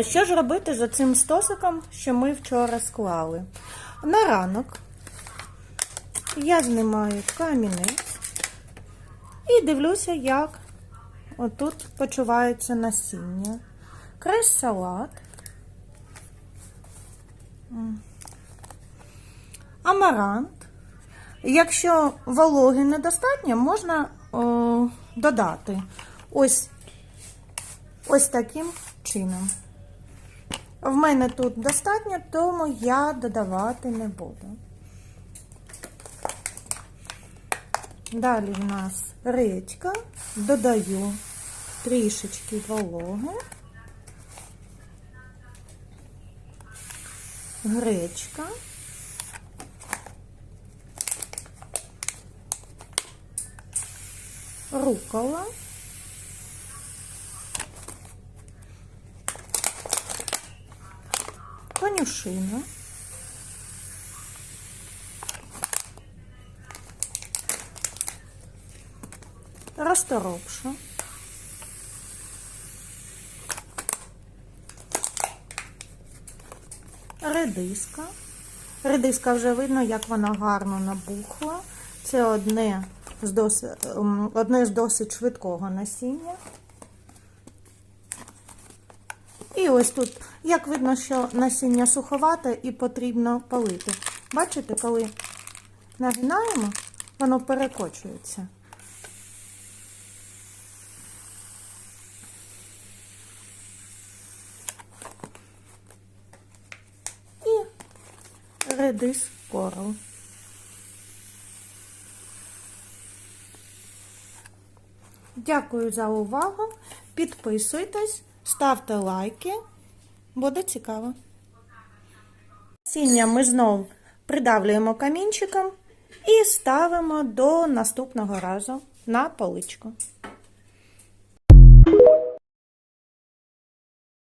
Що ж робити з цим стосиком, що ми вчора склали? На ранок я знімаю камінець і дивлюся, як отут почувається насіння. Крес салат. Амарант. Якщо вологи недостатньо, можна о, додати ось, ось таким чином. В мене тут достатньо, тому я додавати не буду. Далі в нас редька, додаю трішечки вологи, гречка, рукола, конюшина, розторопша, редиска. Редиска вже видно, як вона гарно набухла. Це одне з досить, одне з досить швидкого насіння. І ось тут, як видно, що насіння суховате і потрібно полити. Бачите, коли нагинаємо, воно перекочується. І редис корал. Дякую за увагу. Підписуйтесь, ставте лайки. Буде цікаво. Насіння ми знову придавлюємо камінчиком і ставимо до наступного разу на поличку.